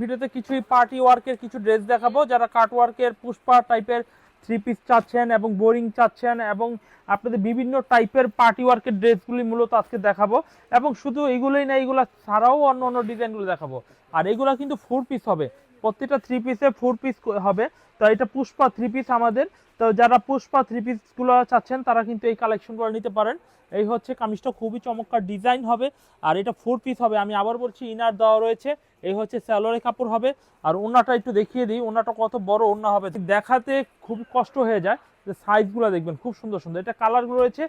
ভিডিওতে কিছুই পার্টি ওয়ার্কের কিছু ড্রেস দেখাবো, যারা কাট ওয়ার্কের, পুষ্পা টাইপের থ্রি পিস চাচ্ছেন এবং বোরিং চাচ্ছেন এবং আপনাদের বিভিন্ন টাইপের পার্টি ওয়ার্কের ড্রেসগুলি মূলত আজকে দেখাবো এবং শুধু এইগুলোই না এইগুলো ছাড়াও অন্য অন্য ডিজাইনগুলো দেখাবো। আর এগুলো কিন্তু ফোর পিস হবে। প্রত্যেকটা থ্রি পিসে ফোর পিস হবে। তো এটা পুষ্পা থ্রি পিস আমাদের। তো যারা পুষ্পা থ্রি পিসগুলো চাচ্ছেন, তারা কিন্তু এই কালেকশনগুলো নিতে পারেন। এই হচ্ছে কামিজটা, খুবই চমৎকার ডিজাইন হবে। আর এটা ফোর পিস হবে। আমি আবার বলছি, ইনার দেওয়া রয়েছে। এই হচ্ছে স্যালোয়ারের কাপড় হবে। আর ওনাটা একটু দেখিয়ে দিই। ওনাটা কত বড় ওনা হবে। দেখাতে খুব কষ্ট হয়ে যায়। যে সাইজগুলো দেখবেন, খুব সুন্দর সুন্দর। এটা কালারগুলো রয়েছে,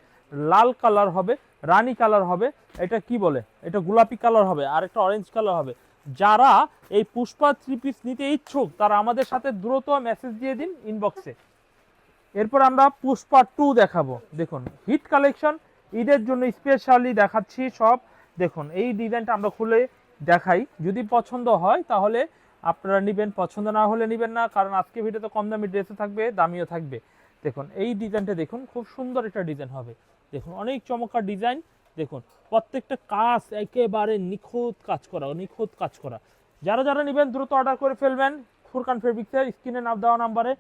লাল কালার হবে, রানী কালার হবে। এটা কি বলে? এটা গোলাপি কালার হবে। আর একটা অরেঞ্জ কালার হবে। যারা এই পুষ্পা থ্রি পিস নিতে ইচ্ছুক, তারা আমাদের সাথে দ্রুত মেসেজ দিয়ে দিন ইনবক্সে এরপর আমরা পুষ্পা টু দেখাবো। দেখুন হিট কালেকশন ঈদের জন্য স্পেশালি দেখাচ্ছি সব। দেখুন, এই ডিজাইনটা আমরা খুলে দেখাই। যদি পছন্দ হয়, তাহলে আপনারা নেবেন, পছন্দ না হলে নেবেন না, কারণ আজকে ভিডিওতে কম দামি ড্রেসও থাকবে, দামিও থাকবে। দেখুন, এই ডিজাইনটা দেখুন, খুব সুন্দর একটা ডিজাইন হবে। দেখুন, অনেক চমৎকার ডিজাইন দেখুন, প্রত্যেকটা কাজ একেবারে নিখুঁত কাজ করা, নিখুঁত কাজ করা। যারা যারা নেবেন, দ্রুত অর্ডার করে ফেলবেন। ফুরকান ফেব্রিক্সের স্ক্রিনে নাম দেওয়া নাম্বারে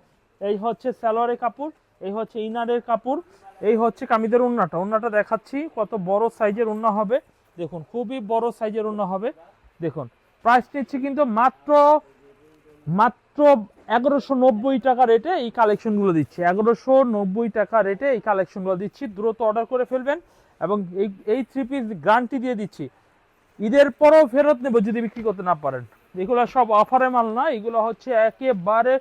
এই হচ্ছে স্যালোয়ারের কাপড়, এই হচ্ছে ইনারের কাপড়, এই হচ্ছে কামিদের উন্নাটা। উন্নাটা দেখাচ্ছি, কত বড় সাইজের উন্না হবে। দেখুন, খুবই বড় সাইজের উন্না হবে। দেখুন প্রাইস নিচ্ছি কিন্তু মাত্র মাত্র এগারোশো নব্বই টাকা রেটে এই কালেকশনগুলো দিচ্ছি। এগারোশো নব্বই টাকা রেটে এই কালেকশনগুলো দিচ্ছি। দ্রুত অর্ডার করে ফেলবেন। এবং এই এই থ্রি পিস গ্যারান্টি দিয়ে দিচ্ছি। ঈদের পরেও ফেরত নেব যদি বিক্রি করতে না পারেন। এগুলো সব অফারে মাল না, এগুলো হচ্ছে একেবারে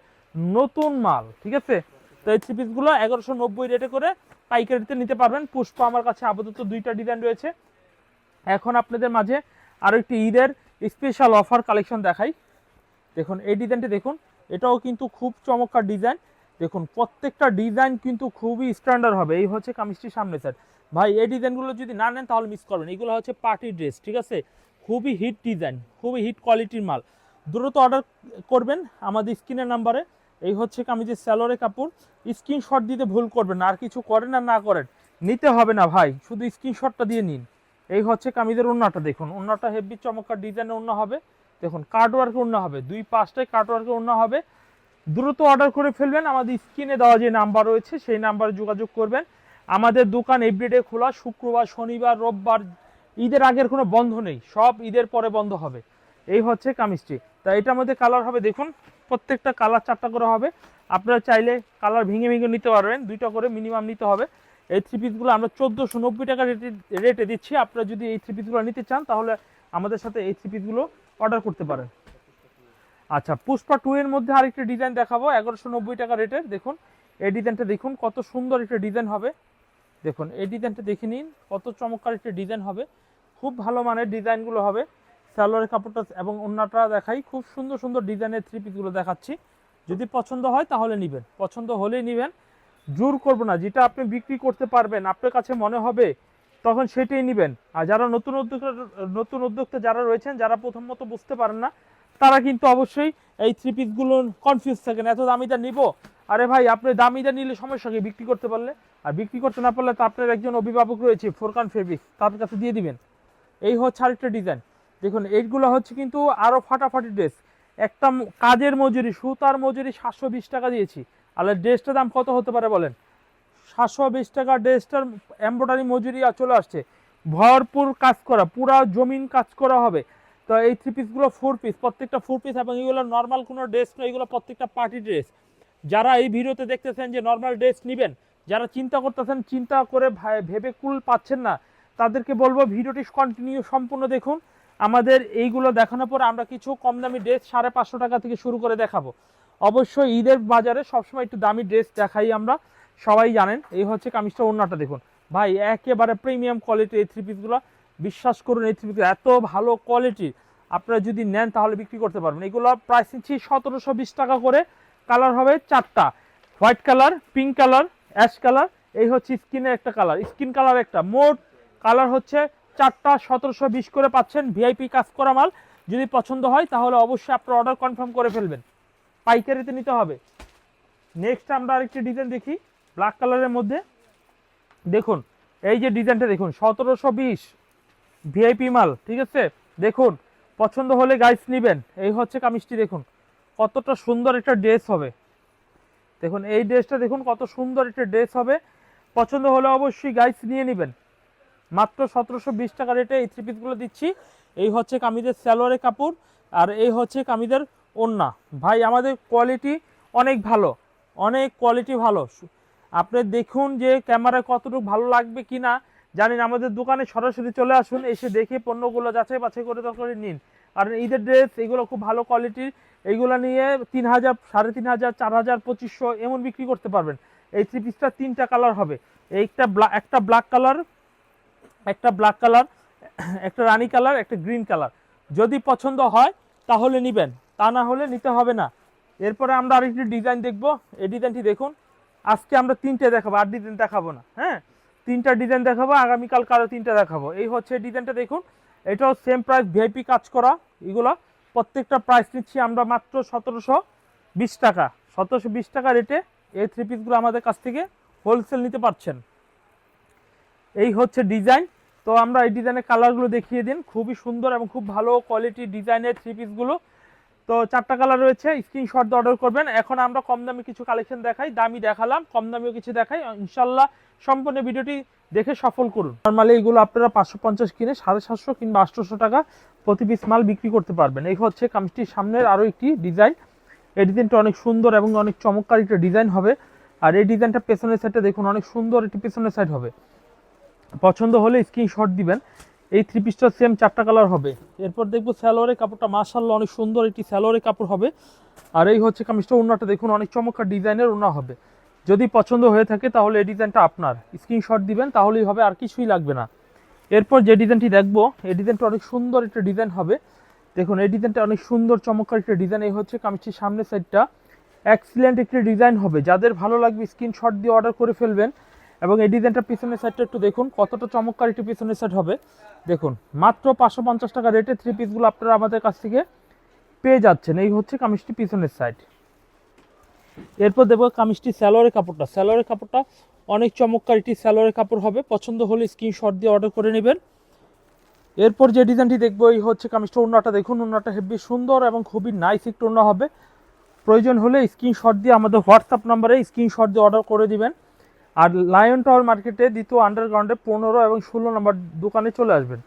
নতুন মাল, ঠিক আছে? তো এই থ্রি পিসগুলো এগারোশো নব্বই রেটে করে পাইকারিতে নিতে পারবেন। পুষ্প আমার কাছে আপাতত দুইটা ডিজাইন রয়েছে। এখন আপনাদের মাঝে আরও একটি ঈদের স্পেশাল অফার কালেকশন দেখাই। দেখুন, এই ডিজাইনটি দেখুন, এটাও কিন্তু খুব চমৎকার ডিজাইন দেখুন, প্রত্যেকটা ডিজাইন কিন্তু খুবই স্ট্যান্ডার্ড হবে। এই হচ্ছে কামিজটির সামনে স্যার ভাই, এই ডিজাইনগুলো যদি না নেন, তাহলে মিস করবেন। এগুলো হচ্ছে পার্টি ড্রেস ঠিক আছে? খুবই হিট ডিজাইন খুবই হিট কোয়ালিটির মাল। দ্রুত অর্ডার করবেন আমাদের স্ক্রিনের নাম্বারে এই হচ্ছে কামিজের স্যালোরে কাপড়। স্ক্রিনশট দিতে ভুল করবেন, আর কিছু করেন আর না করেন, নিতে হবে না ভাই। শুধু স্ক্রিনশটটা দিয়ে নিন। এই হচ্ছে কামিজের ওন্নাটা দেখুন। ওন্নাটা হেভি চমৎকার ডিজাইনের ওন্না হবে। দেখুন কার্ড ওয়ার্কের ওন্না হবে। দুই পাঁচটায় কার্ড ওয়ার্কের ওন্না হবে। দ্রুত অর্ডার করে ফেলবেন। আমাদের স্ক্রিনে দেওয়া যে নাম্বার রয়েছে, সেই নাম্বারে যোগাযোগ করবেন। আমাদের দোকান এভরিডে খোলা, শুক্রবার, শনিবার, রোববার, ঈদের আগের কোনো বন্ধ নেই। সব ঈদের পরে বন্ধ হবে। এই হচ্ছে কামিজটি। তা এটার মধ্যে কালার হবে, দেখুন, প্রত্যেকটা কালার চারটা করে হবে। আপনারা চাইলে কালার ভেঙে ভেঙে নিতে পারবেন, দুইটা করে মিনিমাম নিতে হবে। এই থ্রি পিসগুলো আমরা চোদ্দোশো নব্বই টাকা রেটে রেটে দিচ্ছি। আপনারা যদি এই থ্রি পিসগুলো নিতে চান, তাহলে আমাদের সাথে এই থ্রি পিসগুলো অর্ডার করতে পারেন। আচ্ছা পুষ্পা টু এর মধ্যে আরেকটা ডিজাইন দেখাবো, এগারোশো নব্বই টাকা রেটের দেখুন। এই ডিজাইনটা দেখুন, কত সুন্দর একটা ডিজাইন হবে। দেখুন, এই ডিজাইনটা দেখে নিন, কত চমৎকার একটা ডিজাইন হবে। খুব ভালো মানের ডিজাইনগুলো হবে, সালোয়ারের কাপড়টা এবং অন্যটা দেখাই, খুব সুন্দর সুন্দর ডিজাইনের থ্রি পিসগুলো দেখাচ্ছি। যদি পছন্দ হয় তাহলে নেবেন, পছন্দ হলেই নেবেন। জোর করব না, যেটা আপনি বিক্রি করতে পারবেন, আপনার কাছে মনে হবে, তখন সেটাই নেবেন। আর যারা নতুন উদ্যোক্তা নতুন উদ্যোক্তা যারা রয়েছেন, যারা প্রথমত বুঝতে পারেন না তারা কিন্তু অবশ্যই এই থ্রি পিসগুলো কনফিউজ থাকেন। এত দামিটা নিব? আরে ভাই, আপনি দামিটা নিলে সমস্যা কি? বিক্রি করতে পারলে? আর বিক্রি করতে না পারলে তো আপনার একজন অভিভাবক রয়েছে ফোরকান ফেব্রিক্স তার কাছে দিয়ে দিবেন। এই হচ্ছে আরেকটা ডিজাইন দেখুন, এইগুলো হচ্ছে কিন্তু আরও ফাটাফাটি ড্রেস একটা কাজের মজুরি, সুতার মজুরি সাতশো বিশ টাকা দিয়েছি। আর ড্রেসটার দাম কত হতে পারে বলেন? সাতশো বিশ টাকা ড্রেসটার এমব্রয়ডারি মজুরি চলে আসছে। ভরপুর কাজ করা, পুরা জমিন কাজ করা হবে। তো এই থ্রি পিসগুলো ফোর পিস প্রত্যেকটা ফোর পিস এবং এগুলো নর্মাল কোনো ড্রেস নয়, এগুলো প্রত্যেকটা পার্টি ড্রেস যারা এই ভিডিওতে দেখতেছেন যে নর্মাল ড্রেস নেবেন, যারা চিন্তা করতেছেন, চিন্তা করে ভেবে কুল পাচ্ছেন না, তাদেরকে বলব ভিডিওটি কন্টিনিউ সম্পূর্ণ দেখুন। আমাদের এইগুলো দেখানোর পর আমরা কিছু কম দামি ড্রেস সাড়ে পাঁচশো টাকা থেকে শুরু করে দেখাবো। অবশ্যই ঈদের বাজারে সবসময় একটু দামি ড্রেস দেখাই আমরা, সবাই জানেন, এই হচ্ছে কামিজটা অন্যটা দেখুন। ভাই, একেবারে প্রিমিয়াম কোয়ালিটির এই থ্রি পিসগুলো বিশ্বাস করুন এই থ্রি পিস এত ভালো কোয়ালিটির আপনারা যদি নেন তাহলে বিক্রি করতে পারবেন। এগুলো প্রাইস নিচ্ছি সতেরোশো বিশ টাকা করে। কালার হবে চারটা। White colour pink colour ash colour এই হচ্ছে স্কিনের একটা কালার স্কিন কালার একটা। মোট কালার হচ্ছে চারটা, সতেরোশো বিশ করে পাচ্ছেন ভিআইপি কাজ করা মাল। যদি পছন্দ হয় তাহলে অবশ্যই আপনার অর্ডার কনফার্ম করে ফেলবেন। পাইকারিতে নিতে হবে। নেক্সট আমরা আরেকটি ডিজাইন দেখি। ব্ল্যাক কালারের মধ্যে। দেখুন, এই যে ডিজাইনটা দেখুন, সতেরোশো বিশ ভিআইপি মাল, ঠিক আছে? দেখুন পছন্দ হলে গাইস নেবেন। এই হচ্ছে কামিজটি দেখুন। কতটা সুন্দর একটা ড্রেস হবে। দেখুন, এই ড্রেসটা দেখুন, কত সুন্দর একটা ড্রেস হবে। পছন্দ হলে অবশ্যই গাইস নিয়ে নেবেন। মাত্র সতেরোশো বিশ টাকা রেটে এই থ্রি পিসগুলো দিচ্ছি। এই হচ্ছে কামিজের স্যালোয়ারের কাপড় আর এই হচ্ছে কামিজের ওন্না ভাই, আমাদের কোয়ালিটি অনেক ভালো। অনেক কোয়ালিটি ভালো। আপনি দেখুন যে ক্যামেরায় কতটুকু ভালো লাগবে কি না জানেন, আমাদের দোকানে সরাসরি চলে আসুন, এসে দেখে পণ্যগুলো যাচাই বাছাই করে তারপরে নিন। কারণ ঈদের ড্রেস এগুলো খুব ভালো কোয়ালিটির এইগুলো নিয়ে তিন হাজার, সাড়ে তিন হাজার, চার হাজার, পঁচিশশো এমন বিক্রি করতে পারবেন। এই থ্রি পিসটা তিনটা কালার হবে। ব্লা- একটা ব্ল্যাক কালার একটা ব্ল্যাক কালার একটা রানি কালার একটা গ্রিন কালার যদি পছন্দ হয়, তাহলে নেবেন। তা না হলে নিতে হবে না। এরপরে আমরা আরেকটি ডিজাইন দেখব। এই ডিজাইনটি দেখুন। আজকে আমরা তিনটে দেখাবো, আর ডিজাইন দেখাবো না। হ্যাঁ? তিনটা ডিজাইন দেখাবো আগামীকাল কারও তিনটা দেখাবো। এই হচ্ছে ডিজাইনটা দেখুন, এটাও সেম প্রাইস ভিআইপি কাজ করা, এগুলো। প্রত্যেকটা প্রাইস নিচ্ছি আমরা মাত্র সতেরোশো বিশ টাকা। সতেরোশো বিশ টাকা রেটে এই থ্রি পিসগুলো আমাদের কাছ থেকে হোলসেল নিতে পারছেন। এই হচ্ছে ডিজাইন তো আমরা এই ডিজাইনের কালারগুলো দেখিয়ে দিন। খুবই সুন্দর এবং খুব ভালো কোয়ালিটির ডিজাইনের থ্রি পিসগুলো তো চারটা কালার রয়েছে স্ক্রিনশট অর্ডার করবেন। এখন আমরা কম দামে কিছু কালেকশন দেখাই, দামি দেখালাম, কম দামিও কিছু দেখাই। ইনশাল্লাহ সম্পূর্ণ ভিডিওটি দেখে সফল করুন। নর্মালি এইগুলো আপনারা পাঁচশো পঞ্চাশ কিনে সাড়ে সাতশো কিংবা আটশোশো টাকা প্রতি পিস মাল বিক্রি করতে পারবেন। এই হচ্ছে কামিজটির সামনের আরও একটি ডিজাইন এই ডিজাইনটা অনেক সুন্দর এবং অনেক চমৎকার একটা ডিজাইন হবে। আর এই ডিজাইনটা পেছনের সাইডটা দেখুন, অনেক সুন্দর একটি পেছনের সাইড হবে। পছন্দ হলে স্ক্রিনশট দিবেন। এই থ্রি পিসটা সেম চারটা কালার হবে। এরপর দেখব স্যালোয়ারের কাপড়টা মাশাল্লাহ অনেক সুন্দর একটি স্যালোয়ারের কাপড় হবে। আর এই হচ্ছে কামিজটা ওনাটা দেখুন, অনেক চমৎকার ডিজাইনের ওনা হবে। যদি পছন্দ হয়ে থাকে তাহলে এই ডিজাইনটা আপনার। স্ক্রিনশট দিবেন, তাহলেই হবে, আর কিছুই লাগবে না। এরপর যে ডিজাইনটি দেখব, এই ডিজাইনটা অনেক সুন্দর একটা ডিজাইন হবে। দেখুন, এই ডিজাইনটা অনেক সুন্দর, চমৎকার একটা ডিজাইন। এই হচ্ছে কামিজটির সামনের সাইডটা এক্সিলেন্ট একটি ডিজাইন হবে। যাদের ভালো লাগবে স্ক্রিনশট দিয়ে অর্ডার করে ফেলবেন। এবং এই ডিজাইনটা পিছনের সাইডটা একটু দেখুন, কতটা চমৎকার একটি পিছনের সাইড হবে। দেখুন, মাত্র পাঁচশো পঞ্চাশ টাকা রেটে থ্রি পিসগুলো আপনারা আমাদের কাছ থেকে পেয়ে যাচ্ছেন। এই হচ্ছে কামিজটি পিছনের সাইড এরপর দেখব কামিজটি স্যালোয়ারের কাপড়টা। স্যালোয়ারের কাপড়টা অনেক চমৎকার একটি স্যালোয়ারের কাপড় হবে। পছন্দ হলে স্ক্রিনশট দিয়ে অর্ডার করে নেবেন। এরপর যে ডিজাইনটি দেখব, এই হচ্ছে কামিজটা ওড়নাটা। দেখুন, ওড়নাটা হেভি সুন্দর এবং খুবই নাইস একটু ওড়না হবে। প্রয়োজন হলে স্ক্রিনশট দিয়ে আমাদের হোয়াটসঅ্যাপ নাম্বারে স্ক্রিনশট দিয়ে অর্ডার করে দিবেন। আর লায়ন টাওয়ার মার্কেটে দ্বিতীয় আন্ডারগ্রাউন্ডে পনেরো এবং ষোলো নম্বর দোকানে চলে আসবেন।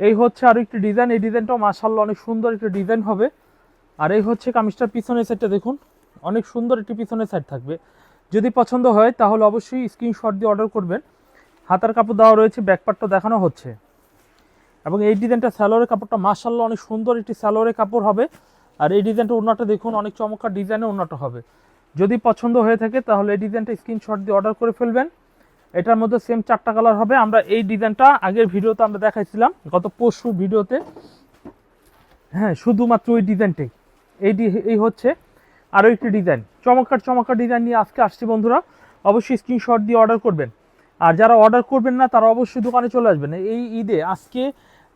এই হচ্ছে আরও একটি ডিজাইন এই ডিজাইনটাও মাসাল্লাহ অনেক সুন্দর একটি ডিজাইন হবে। আর এই হচ্ছে কামিজটার পিছনের সাইডটা দেখুন, অনেক সুন্দর একটি পিছনের সাইড থাকবে। যদি পছন্দ হয় তাহলে অবশ্যই স্ক্রিনশট দিয়ে অর্ডার করবেন। হাতার কাপড় দেওয়া রয়েছে ব্যাকপার্টটা দেখানো হচ্ছে। এবং এই ডিজাইনটা স্যালোয়ারের কাপড়টা মাসাল্লাহ অনেক সুন্দর একটি স্যালোয়ারের কাপড় হবে। আর এই ডিজাইনটা ওনাটা দেখুন, অনেক চমৎকার ডিজাইনের ওনাটা হবে। যদি পছন্দ হয়ে থাকে, তাহলে এই ডিজাইনটা স্ক্রিনশট দিয়ে অর্ডার করে ফেলবেন। এটার মধ্যে সেম চারটা কালার হবে। আমরা এই ডিজাইনটা আগের ভিডিওতে আমরা দেখাইছিলাম, গত পরশু ভিডিওতে। হ্যাঁ শুধুমাত্র ওই ডিজাইনটাই এই এই হচ্ছে আরও একটি ডিজাইন চমৎকার চমৎকার ডিজাইন নিয়ে আজকে আসছি বন্ধুরা। অবশ্যই স্ক্রিনশট দিয়ে অর্ডার করবেন। আর যারা অর্ডার করবেন না, তারা অবশ্যই দোকানে চলে আসবেন। এই ঈদে, আজকে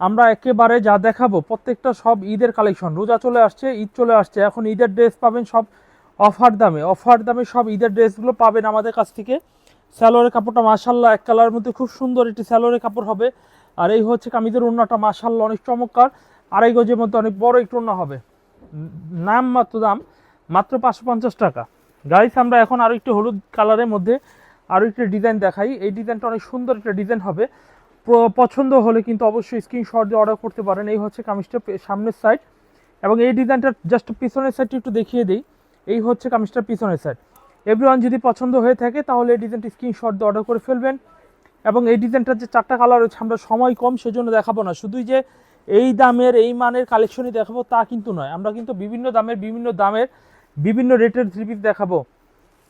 আমরা একেবারে যা দেখাবো, প্রত্যেকটা সব ঈদের কালেকশন রোজা চলে আসছে, ঈদ চলে আসছে। এখন ঈদের ড্রেস পাবেন সব অফার দামে অফার দামে সব ঈদের ড্রেসগুলো পাবেন আমাদের কাছ থেকে। স্যালোয়ারের কাপড়টা মাসাল্লাহ এক কালারের মধ্যে খুব সুন্দর একটি স্যালোয়ারের কাপড় হবে। আর এই হচ্ছে কামিজের ওড়নাটা মাসাল্লাহ অনেক চমৎকার। আড়াই গজের মধ্যে অনেক বড় একটু ওড়না হবে। নাম মাত্র দাম, মাত্র পাঁচশো পঞ্চাশ টাকা। গাইস আমরা এখন আরও একটু হলুদ কালারের মধ্যে আরও একটি ডিজাইন দেখাই। এই ডিজাইনটা অনেক সুন্দর একটা ডিজাইন হবে। পছন্দ হলে কিন্তু অবশ্যই স্ক্রিনশট দিয়ে অর্ডার করতে পারেন। এই হচ্ছে কামিজটা সামনের সাইড এবং এই ডিজাইনটা জাস্ট পিছনের সাইডটা একটু দেখিয়ে দিই। এই হচ্ছে কামিজটার পিছনের সাইড এভরিওয়ান যদি পছন্দ হয়ে থাকে, তাহলে এই ডিজাইনটি স্ক্রিনশট দিয়ে অর্ডার করে ফেলবেন। এবং এই ডিজাইনটার যে চারটা কালার রয়েছে, আমরা সময় কম, সেজন্য দেখাবো না। শুধুই যে এই দামের, এই মানের কালেকশনই দেখাবো, তা কিন্তু নয়। আমরা কিন্তু বিভিন্ন দামের বিভিন্ন দামের, বিভিন্ন রেটের থ্রি পিস দেখাবো।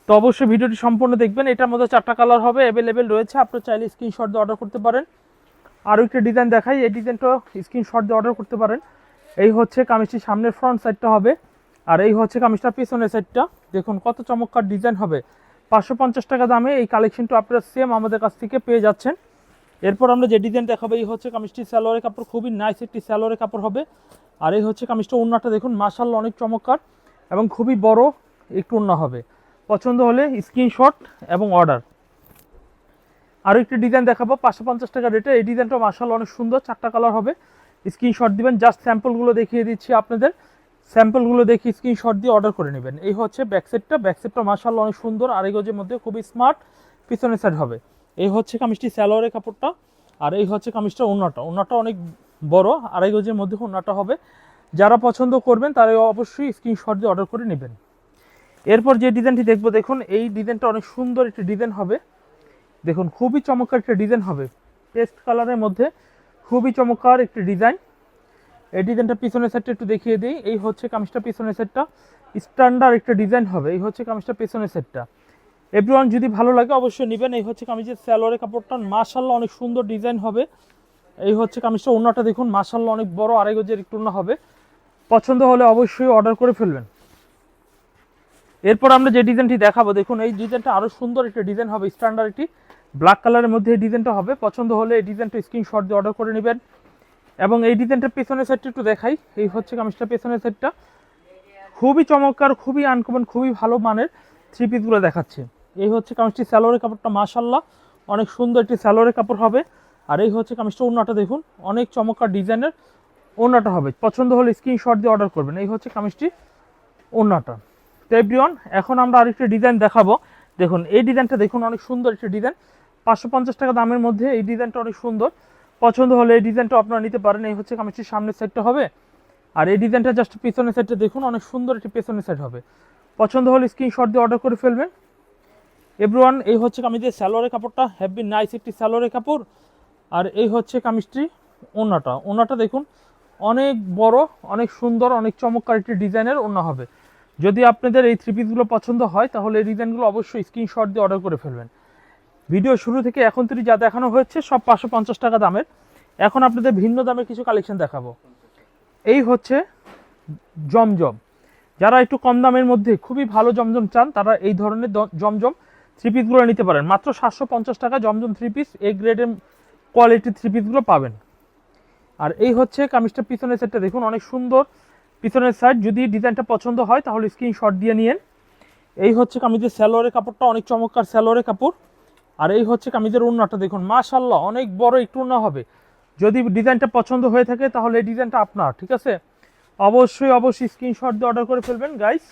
তো অবশ্যই ভিডিওটি সম্পূর্ণ দেখবেন। এটার মধ্যে চারটা কালার হবে অ্যাভেলেবেল রয়েছে। আপনি চাইলে স্ক্রিনশট দিয়ে অর্ডার করতে পারেন। আরও একটা ডিজাইন দেখাই। এই ডিজাইনটা স্ক্রিনশট দিয়ে অর্ডার করতে পারেন। এই হচ্ছে কামিজটির সামনের ফ্রন্ট সাইডটা হবে। আর এই হচ্ছে কামিজটার পিছনের সাইডটা দেখুন কত চমৎকার ডিজাইন হবে। পাঁচশো পঞ্চাশ টাকা দামে এই কালেকশনটা আপনারা সেম আমাদের কাছ থেকে পেয়ে যাচ্ছেন। এরপর আমরা যে ডিজাইন দেখাবো, এই হচ্ছে কামিজটি স্যালোয়ারের কাপড়, খুবই নাইস একটি স্যালোয়ারের কাপড় হবে। আর এই হচ্ছে কামিজটা ওড়নাটা দেখুন মাসাল্লাহ অনেক চমৎকার এবং খুবই বড় একটু ওড়না হবে। পছন্দ হলে স্ক্রিনশট এবং অর্ডার আরও একটি ডিজাইন দেখাবো, পাঁচশো পঞ্চাশ টাকা রেটে এই ডিজাইনটা মাসাল্লাহ অনেক সুন্দর, চারটা কালার হবে। স্ক্রিনশট দিবেন জাস্ট স্যাম্পলগুলো দেখিয়ে দিচ্ছি আপনাদের। স্যাম্পলগুলো দেখে স্ক্রিনশট দিয়ে অর্ডার করে নেবেন। এই হচ্ছে ব্যাকসেটটা ব্যাকসেটটা মাসাল্লাহ অনেক সুন্দর, আড়াই গজের মধ্যে খুবই স্মার্ট পিছনের সাইড হবে। এই হচ্ছে কামিজটি স্যালোয়ারের কাপড়টা, আর এই হচ্ছে কামিজটা ওনাটা ওনাটা অনেক বড়, আড়াই গজের মধ্যে ওনাটা হবে। যারা পছন্দ করবেন, তারা অবশ্যই স্ক্রিনশট দিয়ে অর্ডার করে নেবেন। এরপর যে ডিজাইনটি দেখব, দেখুন, এই ডিজাইনটা অনেক সুন্দর একটি ডিজাইন হবে। দেখুন, খুবই চমৎকার একটা ডিজাইন হবে। পেস্ট কালারের মধ্যে খুবই চমৎকার একটি ডিজাইন। এই ডিজাইনটা পিছনের সেটটা একটু দেখিয়ে দিই। এই হচ্ছে কামিজটা পিছনের সেটটা স্ট্যান্ডার্ড একটা ডিজাইন হবে। এই হচ্ছে কামিজটা পিছনের সেটটা এভরিওয়ান যদি ভালো লাগে অবশ্যই নেবেন। এই হচ্ছে কামিজের স্যালোয়ারের কাপড়টা। মাশাল্লাহ অনেক সুন্দর ডিজাইন হবে। এই হচ্ছে কামিজটা ওনাটা দেখুন। মাশাল্লাহ অনেক বড় আড়াই গজের একটু ওড়না হবে। পছন্দ হলে অবশ্যই অর্ডার করে ফেলবেন। এরপর আমরা যে ডিজাইনটি দেখাবো, দেখুন, এই ডিজাইনটা আরও সুন্দর একটা ডিজাইন হবে। স্ট্যান্ডার্ড একটি। ব্ল্যাক কালারের মধ্যে এই ডিজাইনটা হবে। পছন্দ হলে এই ডিজাইনটা স্ক্রিনশট দিয়ে অর্ডার করে নেবেন। এবং এই ডিজাইনটার পেছনের সাইডটা একটু দেখাই। এই হচ্ছে কামিজটা পেছনের সাইডটা খুবই চমৎকার, খুবই আনকমন খুবই ভালো মানের থ্রি পিসগুলো দেখাচ্ছে। এই হচ্ছে কামিজটি স্যালোয়ারের কাপড়টা মাশাল্লাহ অনেক সুন্দর একটি স্যালোয়ারের কাপড় হবে। আর এই হচ্ছে কামিজটা ওড়নাটা দেখুন, অনেক চমৎকার ডিজাইনের ওড়নাটা হবে। পছন্দ হলে স্ক্রিনশট দিয়ে অর্ডার করবেন। এই হচ্ছে কামিজটি ওড়নাটা। তো এখন আমরা আরেকটি ডিজাইন দেখাবো। দেখুন, এই ডিজাইনটা দেখুন, অনেক সুন্দর একটি ডিজাইন পাঁচশো পঞ্চাশ টাকা দামের মধ্যে এই ডিজাইনটা অনেক সুন্দর। পছন্দ হলে এই ডিজাইনটা আপনারা নিতে পারেন। এই হচ্ছে কামিজটির সামনের সাইডটা হবে। আর এই ডিজাইনটা জাস্ট পেছনের সাইডটা দেখুন, অনেক সুন্দর একটি পেছনের সাইড হবে। পছন্দ হলে স্ক্রিনশট দিয়ে অর্ডার করে ফেলবেন। এভরিওয়ান এই হচ্ছে কামিজের স্যালোয়ারের কাপড়টা। হ্যাভি নাইস একটি স্যালোয়ারের কাপড়। আর এই হচ্ছে কামিজটি ওনাটা ওনাটা দেখুন, অনেক বড়, অনেক সুন্দর, অনেক চমৎকার একটি ডিজাইনের ওনা হবে। যদি আপনাদের এই থ্রি পিসগুলো পছন্দ হয়, তাহলে এই ডিজাইনগুলো অবশ্যই স্ক্রিনশট দিয়ে অর্ডার করে ফেলবেন। ভিডিও শুরু থেকে এখন থেকে যা দেখানো হয়েছে, সব পাঁচশো পঞ্চাশ টাকা দামের। এখন আপনাদের ভিন্ন দামের কিছু কালেকশন দেখাবো। এই হচ্ছে জমজম। যারা একটু কম দামের মধ্যে খুবই ভালো জমজম চান, তারা এই ধরনের জমজম থ্রি পিসগুলো নিতে পারেন। মাত্র সাতশো পঞ্চাশ টাকা জমজম থ্রি পিস এ গ্রেডের কোয়ালিটির থ্রি পিসগুলো পাবেন। আর এই হচ্ছে কামিজটা পিছনের সেটটা দেখুন, অনেক সুন্দর। পিছনের সাইড যদি ডিজাইনটা পছন্দ হয়, তাহলে স্ক্রিনশট দিয়ে নিয়েন। এই হচ্ছে কামিজের স্যালোয়ারের কাপড়টা, অনেক চমৎকার স্যালোয়ারের কাপড়। আর এই হচ্ছে কামিজের উন্নাটা দেখুন মাশাল্লাহ অনেক বড় একটু উন্না হবে। যদি ডিজাইনটা পছন্দ হয়ে থাকে, তাহলে এই ডিজাইনটা আপনার, ঠিক আছে? অবশ্যই অবশ্যই স্ক্রিনশট দিয়ে অর্ডার করে ফেলবেন গাইস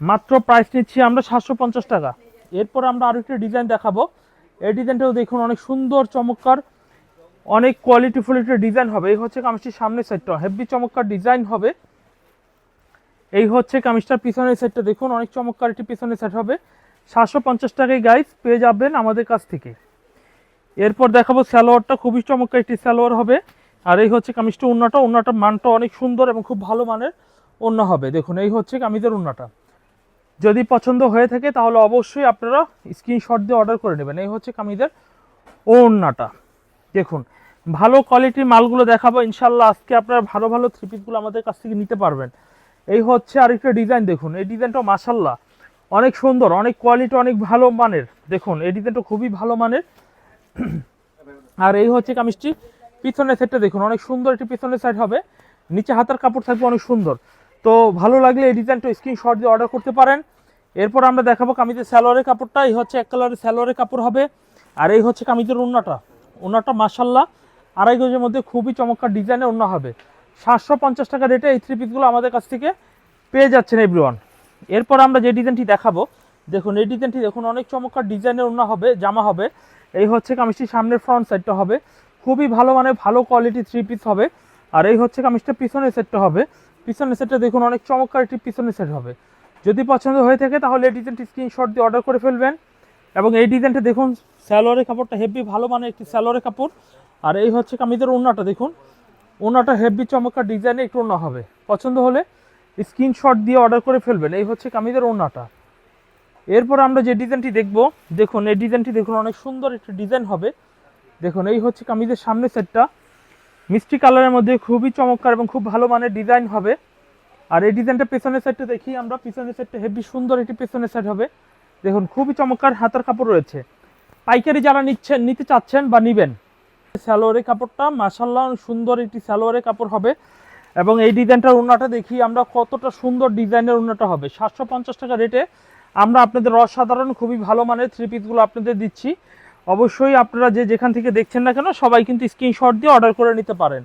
মাত্র প্রাইস নিচ্ছি আমরা সাতশো পঞ্চাশ টাকা। এরপর আমরা আরও একটা ডিজাইন দেখাবো। এই ডিজাইনটাও দেখুন, অনেক সুন্দর, চমৎকার, অনেক কোয়ালিটিফুল একটা ডিজাইন হবে। এই হচ্ছে কামিজটির সামনের সাইডটা হেভি চমৎকার ডিজাইন হবে। এই হচ্ছে কামিজটার পিছনের সাইডটা দেখুন, অনেক চমৎকার একটি পিছনের সাইড হবে। সাতশো পঞ্চাশ টাকায় গাইস পেয়ে যাবেন আমাদের কাছ থেকে। এরপর দেখাবো স্যালোয়ারটা খুবই চমৎকার একটি স্যালোয়ার হবে। আর এই হচ্ছে কামিজটা উন্নাটা উন্নাটার মানটা অনেক সুন্দর এবং খুব ভালো মানের ওন্না হবে। দেখুন, এই হচ্ছে কামিজের উন্নাটা যদি পছন্দ হয়ে থাকে তাহলে অবশ্যই আপনারা স্ক্রিনশট দিয়ে অর্ডার করে নেবেন। এই হচ্ছে কামিজের ওন্নাটা। দেখুন, ভালো কোয়ালিটির মালগুলো দেখাবো। ইনশাল্লাহ আজকে আপনারা ভালো ভালো থ্রি পিসগুলো আমাদের কাছ থেকে নিতে পারবেন। এই হচ্ছে আরেকটা ডিজাইন দেখুন। এই ডিজাইনটা মাসাল্লাহ অনেক সুন্দর, অনেক কোয়ালিটি অনেক ভালো মানের। দেখুন এই ডিজাইনটা খুবই ভালো মানের। আর এই হচ্ছে কামিজটি। পিছনের সেটটা দেখুন, অনেক সুন্দর একটি পিছনের সাইড হবে। নিচে হাতার কাপড় থাকবে অনেক সুন্দর। তো ভালো লাগলে এই ডিজাইনটা স্ক্রিনশট দিয়ে অর্ডার করতে পারেন। এরপর আমরা দেখাবো কামিজের স্যালোয়ারের কাপড়টা। এই হচ্ছে এক কালারের স্যালোয়ারের কাপড় হবে। আর এই হচ্ছে কামিজের উন্নাটা উন্নাটা মাসাল্লাহ আড়াই গজের মধ্যে খুবই চমৎকার ডিজাইনের উন্না হবে। সাতশো পঞ্চাশ টাকা রেটে এই থ্রি পিসগুলো আমাদের কাছ থেকে পেয়ে যাচ্ছেন এভরিওয়ান এরপর আমরা যে ডিজাইনটি দেখাবো, দেখুন, এই ডিজাইনটি দেখুন, অনেক চমৎকার ডিজাইনের উন্না হবে, জামা হবে। এই হচ্ছে কামিজটির সামনের ফ্রন্ট সাইডটা হবে। খুবই ভালো মানে ভালো কোয়ালিটি থ্রি পিস হবে। আর এই হচ্ছে কামিজটা পিছনের সেটটা হবে। পিছনের সেটটা দেখুন, অনেক চমৎকার একটি পিছনের সেট হবে। যদি পছন্দ হয়ে থাকে, তাহলে এই ডিজাইনটি স্ক্রিনশট দিয়ে অর্ডার করে ফেলবেন। এবং এই ডিজাইনটা দেখুন স্যালোয়ারের কাপড়টা হেভি ভালো মানের একটি স্যালোয়ারের কাপড়। আর এই হচ্ছে কামিজের ওড়নাটা, দেখুন। ওড়নাটা হেভি চমৎকার ডিজাইনে একটু ওড়না হবে। পছন্দ হলে স্ক্রিনশট দিয়ে অর্ডার করে ফেলবেন। এই হচ্ছে কামিজের ওড়নাটা। এরপর আমরা যে ডিজাইনটি দেখব, দেখুন, এই ডিজাইনটি দেখুন, অনেক সুন্দর একটি ডিজাইন হবে। দেখুন, এই হচ্ছে কামিজের সামনের সেটটা। মিষ্টি কালারের মধ্যে খুবই চমৎকার এবং খুব ভালো মানের ডিজাইন হবে। আর এই ডিজাইনটা পেছনের সাইডটা দেখি আমরা। পিছনের সাইডটা হেভি সুন্দর একটি পেছনের সাইড হবে। দেখুন, খুবই চমৎকার হাতার কাপড় রয়েছে। পাইকারি যারা নিচ্ছেন, নিতে চাচ্ছেন বা নিবেন, স্যালোয়ারের কাপড়টা মাসাল্লাহ সুন্দর একটি স্যালোয়ারের কাপড় হবে। এবং এই ডিজাইনটার উন্নাটা দেখি আমরা কতটা সুন্দর ডিজাইনের উন্নাটা হবে। সাতশো পঞ্চাশ টাকা রেটে আমরা আপনাদের অসাধারণ, খুবই ভালো মানের থ্রি পিসগুলো আপনাদের দিচ্ছি। অবশ্যই আপনারা যে যেখান থেকে দেখছেন না কেন, সবাই কিন্তু স্ক্রিনশট দিয়ে অর্ডার করে নিতে পারেন।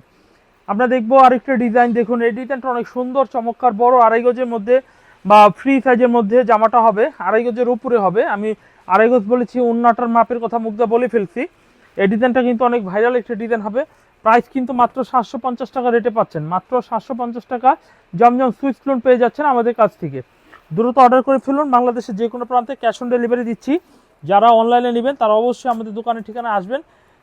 আমরা দেখব আরেকটা ডিজাইন, দেখুন, এই ডিজাইনটা অনেক সুন্দর, চমৎকার, বড়, আড়াই গজের মধ্যে বা ফ্রি সাইজের মধ্যে জামাটা হবে, আড়াই গজের উপরে হবে। আমি আড়াই গজ বলেছি উন্নাটার মাপের কথা মুগ্ধা বলে ফেলছি। এই ডিজাইনটা কিন্তু অনেক ভাইরাল একটা ডিজাইন হবে। প্রাইস কিন্তু মাত্র সাতশো পঞ্চাশ টাকা রেটে পাচ্ছেন। মাত্র সাতশো পঞ্চাশ টাকা জমজম সুইচ লোন পেয়ে যাচ্ছেন আমাদের কাছ থেকে। দ্রুত অর্ডার করে ফেলুন, বাংলাদেশের যে কোনো প্রান্তে ক্যাশ অন ডেলিভারি দিচ্ছি। যারা অনলাইনে নেবেন, তারা অবশ্যই আমাদের দোকানের ঠিকানা আসবেন,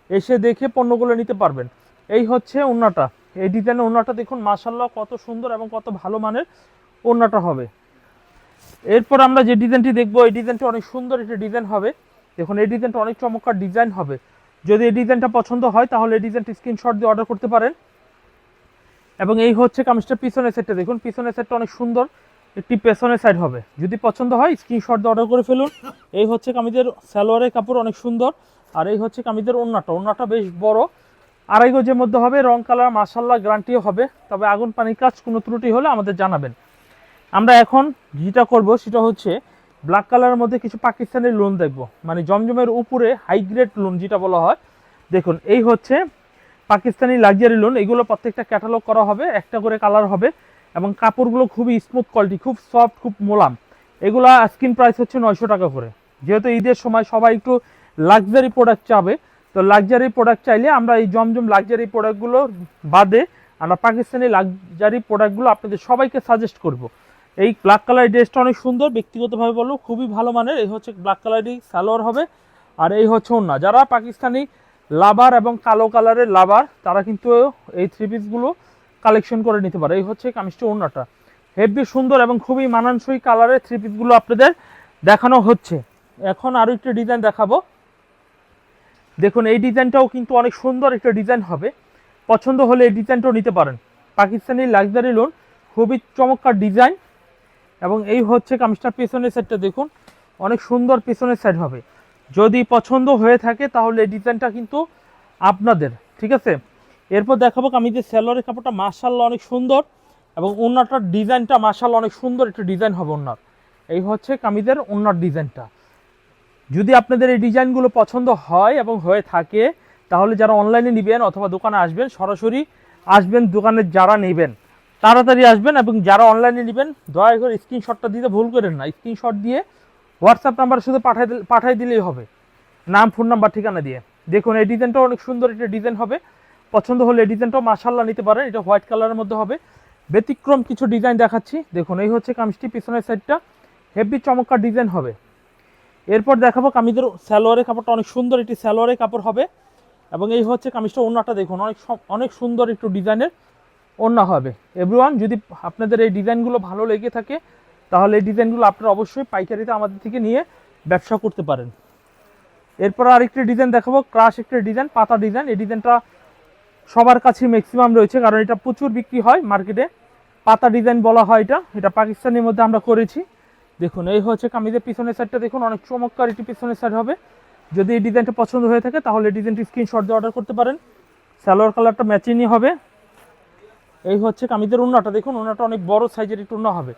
এসে দেখে পণ্যগুলো নিতে পারবেন। এই হচ্ছে ওন্নাটা এই ডিজাইনের ওন্নাটা দেখুন মাসাল্লাহ কত সুন্দর এবং কত ভালো মানের ওন্নাটা হবে। এরপর আমরা যে ডিজাইনটি দেখব, এই ডিজাইনটি অনেক সুন্দর একটা ডিজাইন হবে। দেখুন, এই ডিজাইনটা অনেক চমৎকার ডিজাইন হবে। যদি এই ডিজাইনটা পছন্দ হয়, তাহলে এই ডিজাইনটি স্ক্রিনশট দিয়ে অর্ডার করতে পারেন। এবং এই হচ্ছে কামিজটার পিছনের সেটটা দেখুন, পিছনের সেটটা অনেক সুন্দর। একটি পেছনের সাইড হবে। যদি পছন্দ হয় স্ক্রিনশট দিয়ে অর্ডার করে ফেলুন। এই হচ্ছে কামিজের সালোয়ারের কাপড় অনেক সুন্দর। আর এই হচ্ছে কামিজের ওন্নাটা ওন্নাটা বেশ বড়। আড়াই গজের মধ্যে হবে। রং, কালার মাসাল্লাহ গ্যারান্টিও হবে। তবে আগুন পানির কাজ কোনো ত্রুটি হলে আমাদের জানাবেন। আমরা এখন যেটা করব, সেটা হচ্ছে ব্ল্যাক কালারের মধ্যে কিছু পাকিস্তানি লোন দেখব। মানে জমজমের উপরে হাই গ্রেড লোন যেটা বলা হয়। দেখুন, এই হচ্ছে পাকিস্তানি লাক্সারি লোন এগুলো প্রত্যেকটা ক্যাটালগ করা হবে, একটা করে কালার হবে এবং কাপড়গুলো খুবই স্মুথ কোয়ালিটি খুব সফট খুব মোলাম। এগুলা স্ক্রিন প্রাইস হচ্ছে নয়শো টাকা করে। যেহেতু ঈদের সময় সবাই একটু লাক্সারি প্রোডাক্ট চাবে, তো লাক্সারি প্রোডাক্ট চাইলে আমরা এই জমজম লাক্সারি প্রোডাক্টগুলো বাদে আমরা পাকিস্তানি লাক্সারি প্রোডাক্টগুলো আপনাদের সবাইকে সাজেস্ট করব। এই ব্ল্যাক কালারের ড্রেসটা অনেক সুন্দর, ব্যক্তিগতভাবে বলব, খুবই ভালো মানের। এই হচ্ছে ব্ল্যাক কালারই সালোয়ার হবে। আর এই হচ্ছে ওন্না যারা পাকিস্তানি লাভার এবং কালো কালারের লাভার তারা কিন্তু এই থ্রি পিসগুলো কালেকশন করে নিতে পারে। এই হচ্ছে কামিজটি ওন্নাটা হেভি সুন্দর এবং খুবই মানানসই কালারের থ্রি পিসগুলো আপনাদের দেখানো হচ্ছে। এখন আরও একটা ডিজাইন দেখাবো। দেখুন, এই ডিজাইনটাও কিন্তু অনেক সুন্দর একটা ডিজাইন হবে। পছন্দ হলে এই ডিজাইনটাও নিতে পারেন। পাকিস্তানি লাক্সারি লোন খুবই চমৎকার ডিজাইন এবং এই হচ্ছে কামিজটার পেছনের সাইডটা দেখুন, অনেক সুন্দর পেছনের সাইড হবে। যদি পছন্দ হয়ে থাকে, তাহলে এই ডিজাইনটা কিন্তু আপনাদের, ঠিক আছে? এরপর দেখাবো কামিজের স্যালোয়ারের কাপড়টা মার্শাল্লাহ অনেক সুন্দর, এবং ওনারটার ডিজাইনটা মার্শাল্লাহ অনেক সুন্দর একটা ডিজাইন হবে ওনার এই হচ্ছে কামিজের ওনার ডিজাইনটা যদি আপনাদের এই ডিজাইনগুলো পছন্দ হয় এবং হয়ে থাকে, তাহলে যারা অনলাইনে নেবেন অথবা দোকানে আসবেন, সরাসরি আসবেন, দোকানে যারা নেবেন। তাড়াতাড়ি আসবেন এবং যারা অনলাইনে নেবেন, দয়া করে স্ক্রিনশটটা দিতে ভুল করেন না। স্ক্রিনশট দিয়ে হোয়াটসঅ্যাপ নাম্বার শুধু পাঠাই পাঠাই দিলেই হবে। নাম ফোন নাম্বার ঠিকানা দিয়ে। দেখুন, এই ডিজাইনটা অনেক সুন্দর একটা ডিজাইন হবে। পছন্দ হলে এই ডিজাইনটাও মাসাল্লাহ নিতে পারেন। এটা হোয়াইট কালারের মধ্যে হবে। ব্যতিক্রম কিছু ডিজাইন দেখাচ্ছি। দেখুন, এই হচ্ছে কামিজটি, পিছনের সাইডটা হেভি চমৎকার ডিজাইন হবে। এরপর দেখাবো কামিজের স্যালোয়ারের কাপড়টা। অনেক সুন্দর একটি স্যালোয়ারের কাপড় হবে। এবং এই হচ্ছে কামিজটা ওড়নাটা দেখুন। অনেক অনেক সুন্দর একটু ডিজাইনের ওড়না হবে। এভরিওয়ান যদি আপনাদের এই ডিজাইনগুলো ভালো লেগে থাকে, তাহলে এই ডিজাইনগুলো আপনারা অবশ্যই পাইকারিতে আমাদের থেকে নিয়ে ব্যবসা করতে পারেন। এরপর আরেকটি ডিজাইন দেখাবো, ক্রাশ একটা ডিজাইন, পাতা ডিজাইন। এই ডিজাইনটা সবার কাছে ম্যাক্সিমাম রয়েছে, কারণ এটা প্রচুর বিক্রি হয় মার্কেটে। পাতা ডিজাইন বলা হয় এটা এটা পাকিস্তানের মধ্যে আমরা করেছি। দেখুন, এই হচ্ছে কামিজের পিছনের সাইডটা দেখুন, অনেক চমৎকার এটি পিছনের সাইড হবে। যদি এই ডিজাইনটা পছন্দ হয়ে থাকে, তাহলে এই ডিজাইনটি স্ক্রিনশট দিয়ে অর্ডার করতে পারেন। সালোয়ার কালারটা ম্যাচিংই হবে। এই হচ্ছে কামিজের উন্নাটা। দেখুন, উন্নাটা অনেক বড় সাইজের একটু উন্না হবে।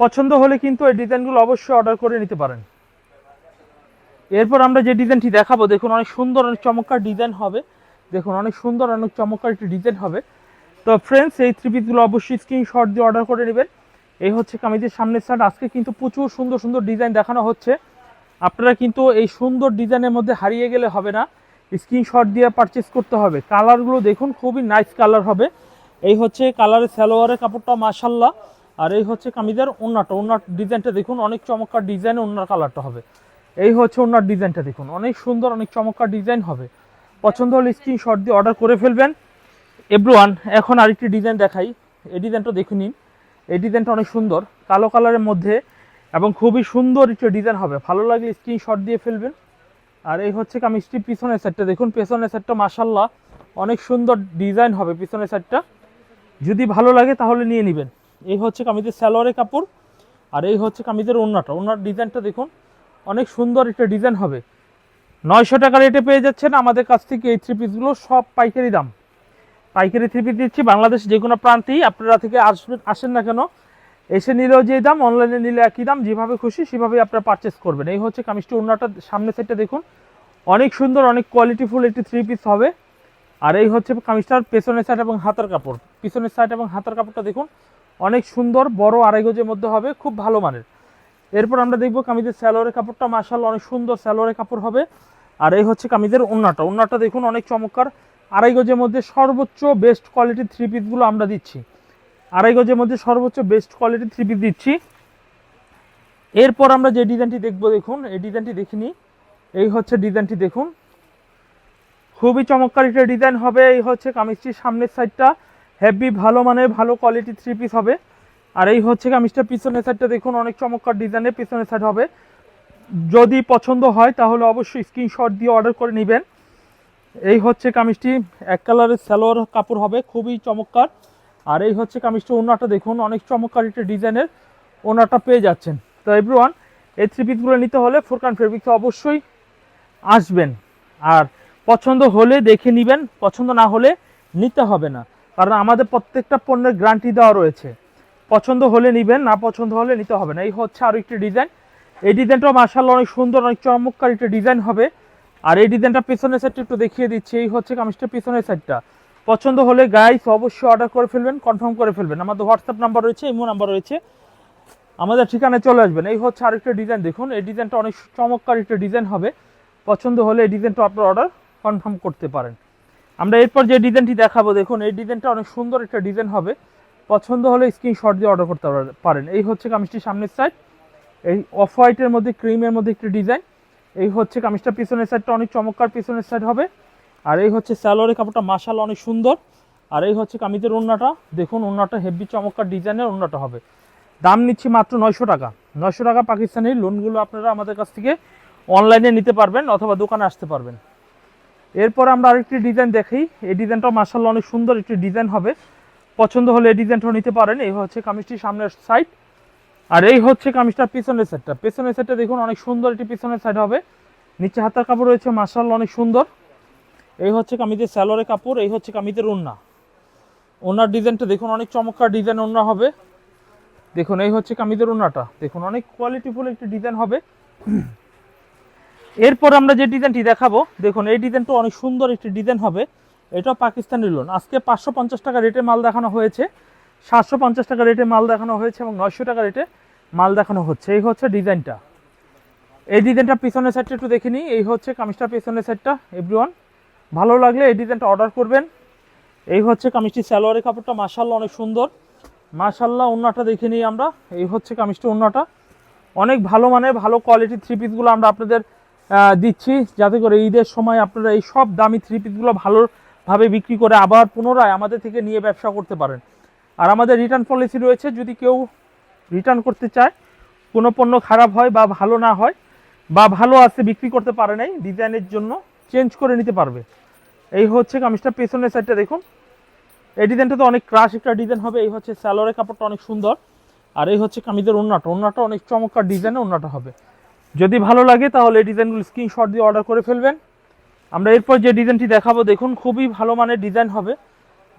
পছন্দ হলে কিন্তু এই ডিজাইনগুলো অবশ্যই অর্ডার করে নিতে পারেন। এরপর আমরা যে ডিজাইনটি দেখাবো, দেখুন, অনেক সুন্দর অনেক চমৎকার ডিজাইন হবে। দেখুন, অনেক সুন্দর অনেক চমৎকার একটি ডিজাইন হবে। তো ফ্রেন্ডস এই থ্রি পিসগুলো অবশ্যই স্ক্রিনশট দিয়ে অর্ডার করে নেবেন। এই হচ্ছে কামিজের সামনের সাইড আজকে কিন্তু প্রচুর সুন্দর সুন্দর ডিজাইন দেখানো হচ্ছে। আপনারা কিন্তু এই সুন্দর ডিজাইনের মধ্যে হারিয়ে গেলে হবে না। স্ক্রিনশট দিয়ে পারচেস করতে হবে। কালারগুলো দেখুন, খুবই নাইস কালার হবে। এই হচ্ছে কালারের সালোয়ারের কাপড়টা মাসাল্লাহ আর এই হচ্ছে কামিজের ওনাটা ওনার ডিজাইনটা দেখুন, অনেক চমৎকার ডিজাইন ওনার কালারটা হবে। এই হচ্ছে ওনার ডিজাইনটা দেখুন, অনেক সুন্দর, অনেক চমৎকার ডিজাইন হবে। পছন্দ হলে স্ক্রিনশট দিয়ে অর্ডার করে ফেলবেন। এভরিওয়ান এখন আরেকটি ডিজাইন দেখাই। এই ডিজাইনটা দেখে নিন। এই ডিজাইনটা অনেক সুন্দর, কালো কালারের মধ্যে এবং খুবই সুন্দর একটি ডিজাইন হবে। ভালো লাগলে স্ক্রিনশট দিয়ে ফেলবেন। আর এই হচ্ছে কামিজটি পিছনের সাইডটা দেখুন, পেছনের সাইডটা মাসাল্লাহ অনেক সুন্দর ডিজাইন হবে পিছনের সাইডটা যদি ভালো লাগে তাহলে নিয়ে নেবেন। এই হচ্ছে কামিজের স্যালোয়ারের কাপড়, আর এই হচ্ছে কামিজের ওড়নাটা। ওড়নার ডিজাইনটা দেখুন, অনেক সুন্দর একটা ডিজাইন হবে। নয়শো টাকা রেটে পেয়ে যাচ্ছেন আমাদের কাছ থেকে এই থ্রি পিসগুলো সব পাইকারি দাম। পাইকারি থ্রি পিস দিচ্ছি বাংলাদেশ যে কোনো প্রান্তেই, আপনারা থেকে আসবেন আসেন না কেন, এসে নিলেও যে দাম অনলাইনে নিলে একই দাম, যেভাবে খুশি সেভাবেই আপনারা পারচেস করবেন। এই হচ্ছে কামিজটি ওড়নাটা সামনে সাইডটা দেখুন, অনেক সুন্দর, অনেক কোয়ালিটিফুল একটি থ্রি পিস হবে। আর এই হচ্ছে কামিজটার পেছনের সাইড এবং হাতার কাপড়। পিছনের সাইড এবং হাতার কাপড়টা দেখুন, অনেক সুন্দর, বড় আড়াই গজের মধ্যে হবে, খুব ভালো মানের। এরপর আমরা দেখব কামিজের স্যালোয়ারের কাপড়টা মার্শাল অনেক সুন্দর স্যালোয়ারের কাপড় হবে। আর এই হচ্ছে কামিজের ওন্নাটা। ওন্নাটা দেখুন অনেক চমৎকার। আড়াই গজের মধ্যে সর্বোচ্চ বেস্ট কোয়ালিটির থ্রি পিসগুলো আমরা দিচ্ছি। আড়াই গজের মধ্যে সর্বোচ্চ বেস্ট কোয়ালিটির থ্রি পিস দিচ্ছি। এরপর আমরা যে ডিজাইনটি দেখব, দেখুন, এই ডিজাইনটি দেখিনি। এই হচ্ছে ডিজাইনটি দেখুন। খুবই চমৎকার একটা ডিজাইন হবে। এই হচ্ছে কামিজটির সামনের সাইডটা হেভি ভালো মানের ভালো কোয়ালিটি থ্রি পিস হবে। আর এই হচ্ছে কামিজটা পিছনের সাইডটা দেখুন, অনেক চমৎকার ডিজাইনের পিছনের সাইড হবে। যদি পছন্দ হয়, তাহলে অবশ্যই স্ক্রিনশট দিয়ে অর্ডার করে নেবেন। এই হচ্ছে কামিজটি, এক কালারের স্যালোয়ার কাপড় হবে, খুবই চমৎকার। আর এই হচ্ছে কামিজটা ওনাটা দেখুন, অনেক চমৎকার একটা ডিজাইনের ওনাটা পেয়ে যাচ্ছেন। তো এভরিওয়ান এই থ্রি পিসগুলো নিতে হলে ফোরকান ফেব্রিক্সে অবশ্যই আসবেন। আর পছন্দ হলে দেখে নেবেন, পছন্দ না হলে নিতে হবে না। কারণ আমাদের প্রত্যেকটা পণ্যের গ্যারান্টি দেওয়া রয়েছে। পছন্দ হলে নেবেন, না পছন্দ হলে নিতে হবে না। এই হচ্ছে আরও একটি ডিজাইন এই ডিজাইনটাও মার্শাল্লাহ অনেক সুন্দর, অনেক চমৎকার একটা ডিজাইন হবে। আর এই ডিজাইনটা পিছনের সাইডটা একটু দেখিয়ে দিচ্ছি। এই হচ্ছে কামিজটা পিছনের সাইডটা পছন্দ হলে গাইস অবশ্যই অর্ডার করে ফেলবেন কনফার্ম করে ফেলবেন। আমাদের হোয়াটসঅ্যাপ নাম্বার রয়েছে ইমো নাম্বার রয়েছে। আমাদের ঠিকানায় চলে আসবেন। এই হচ্ছে আরেকটা ডিজাইন দেখুন। এই ডিজাইনটা অনেক চমৎকার একটা ডিজাইন হবে। পছন্দ হলে এই ডিজাইনটা আপনার অর্ডার কনফার্ম করতে পারেন। আমরা এরপর যে ডিজাইনটি দেখাবো, দেখুন, এই ডিজাইনটা অনেক সুন্দর একটা ডিজাইন হবে। পছন্দ হলে স্ক্রিনশট দিয়ে অর্ডার করতে পারেন। এই হচ্ছে কামিজটির সামনের সাইড এই অফ হোয়াইটের মধ্যে ক্রিমের মধ্যে একটি ডিজাইন। এই হচ্ছে কামিজটা পিছনের সাইডটা অনেক চমৎকার পিছনের সাইড হবে। আর এই হচ্ছে স্যালোয়ারের কাপড়টা মাসাল অনেক সুন্দর। আর এই হচ্ছে কামিজের ওড়নাটা। দেখুন, ওড়নাটা হেভি চমৎকার ডিজাইনের ওড়নাটা হবে। দাম নিচ্ছি মাত্র নয়শো টাকা। নয়শো টাকা পাকিস্তানি লোনগুলো আপনারা আমাদের কাছ থেকে অনলাইনে নিতে পারবেন অথবা দোকানে আসতে পারবেন। এরপর আমরা আরেকটি ডিজাইন দেখি। এই ডিজাইনটা মার্শাল্লাহ অনেক সুন্দর একটি ডিজাইন হবে। পছন্দ হলে এই ডিজাইনটাও নিতে পারেন। এই হচ্ছে কামিজটির সামনের সাইড আর এই হচ্ছে কামিজটার পিছনের সাইডটা পিছনের সাইডটা দেখুন, অনেক সুন্দর একটি পিছনের সাইড হবে। নিচে হাতার কাপড় রয়েছে মার্শাল্লাহ অনেক সুন্দর। এই হচ্ছে কামিজের স্যালোয়ারের কাপড়, এই হচ্ছে কামিজের ওড়না। ওনার ডিজাইনটা দেখুন, অনেক চমৎকার ডিজাইন ওড়না হবে। দেখুন, এই হচ্ছে কামিজের ওড়নাটা। দেখুন, অনেক কোয়ালিটিফুল একটি ডিজাইন হবে। এরপর আমরা যে ডিজাইনটি দেখাবো, দেখুন, এই ডিজাইনটা অনেক সুন্দর একটি ডিজাইন হবে। এটাও পাকিস্তানি লোন আজকে পাঁচশো পঞ্চাশ টাকা রেটে মাল দেখানো হয়েছে। সাতশো পঞ্চাশ টাকা রেটে মাল দেখানো হয়েছে এবং নয়শো টাকা রেটে মাল দেখানো হচ্ছে। এই হচ্ছে ডিজাইনটা। এই ডিজাইনটা পিছনের সাইডটা একটু দেখে নিই। এই হচ্ছে কামিজটা পিছনের সাইডটা এভরিওয়ান ভালো লাগলে এই ডিজাইনটা অর্ডার করবেন। এই হচ্ছে কামিজটি স্যালোয়ারের কাপড়টা মাসাল্লাহ অনেক সুন্দর। মাশাল্লাহ ওন্নাটা দেখে নিই আমরা। এই হচ্ছে কামিজটা ওন্নাটা। অনেক ভালো মানের, ভালো কোয়ালিটির থ্রি পিসগুলো আমরা আপনাদের দিচ্ছি। যাতে করে ঈদের সময় আপনারা এই সব দামি থ্রি পিসগুলো ভালোভাবে বিক্রি করে আবার পুনরায় আমাদের থেকে নিয়ে ব্যবসা করতে পারেন। আর আমাদের রিটার্ন পলিসি রয়েছে, যদি কেউ রিটার্ন করতে চায়, কোনো পণ্য খারাপ হয় বা ভালো না হয়, বা ভালো আছে, বিক্রি করতে পারে নাই, ডিজাইনের জন্য চেঞ্জ করে নিতে পারবে। এই হচ্ছে কামিজটা, পেছনের সাইডটা দেখুন। এই ডিজাইনটা তো অনেক ক্রাশ একটা ডিজাইন হবে, এই হচ্ছে স্যালোয়ারের কাপড়টা অনেক সুন্দর। আর এই হচ্ছে কামিজের ওন্নাটা ওন্নাটা অনেক চমৎকার ডিজাইনে ওন্নাটা হবে। যদি ভালো লাগে তাহলে এই ডিজাইনগুলো স্ক্রিনশট দিয়ে অর্ডার করে ফেলবেন। আমরা এরপর যে ডিজাইনটি দেখাবো, দেখুন খুবই ভালো মানের ডিজাইন হবে।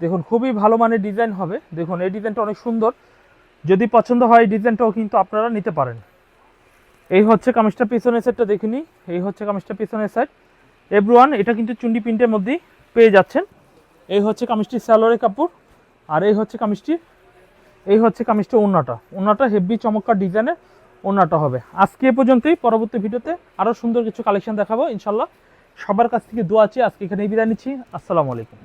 দেখুন খুবই ভালো মানের ডিজাইন হবে। দেখুন, এই ডিজাইনটা অনেক সুন্দর। যদি পছন্দ হয়, এই ডিজাইনটাও কিন্তু আপনারা নিতে পারেন। এই হচ্ছে কামিজটা পিছনের সাইডটা দেখে নিই। এই হচ্ছে কামিজটা পিছনের সাইড এভরিওয়ান এটা কিন্তু চুন্ডি প্রিন্টের মধ্যেই পেয়ে যাচ্ছেন। এই হচ্ছে কামিজটি স্যালোয়ারের কাপড়। আর এই হচ্ছে কামিজটি এই হচ্ছে কামিজটা ওন্নাটা ওন্নাটা হেভি চমৎকার ডিজাইনের। ওন্নাটা হবে। আজকে এ পর্যন্তই। পরবর্তী ভিডিওতে আরও সুন্দর কিছু কালেকশন দেখাবো, ইনশাল্লাহ। সবার কাছ থেকে দোয়া আছে আজকে এখানে বিদায় নিচ্ছি। আসসালামু আলাইকুম।